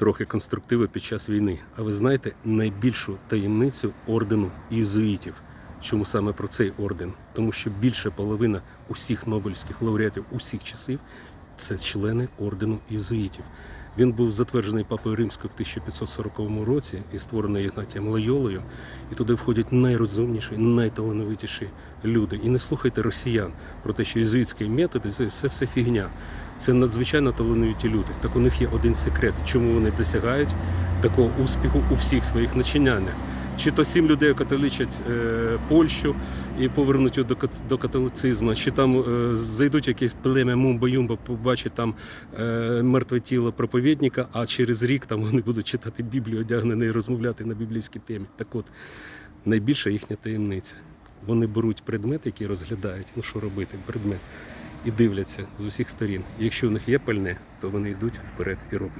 трохи конструктиву під час війни. А ви знаєте найбільшу таємницю ордену єзуїтів? Чому саме про цей орден? Тому що більше половина усіх нобелівських лауреатів усіх часів це члени ордену єзуїтів. Він був затверджений папою римською в 1540 році і створений Ігнатієм Лойолою. І туди входять найрозумніші, найталановитіші люди. І не слухайте росіян про те, що єзуїтські методи це все, все фігня. Це надзвичайно талановиті люди. Так у них є один секрет, чому вони досягають такого успіху у всіх своїх начинаннях. Чи то сім людей католичать е, Польщу і повернуть його до, до католицизму, чи там е, зайдуть в якесь плем'я Мумба-Юмба, побачать там е, мертве тіло проповідника, а через рік там вони будуть читати Біблію, одягнені і розмовляти на біблійській темі. Так от, найбільша їхня таємниця. Вони беруть предмет, який розглядають, ну що робити, предмет, і дивляться з усіх сторін. Якщо у них є пальне, то вони йдуть вперед і роблять.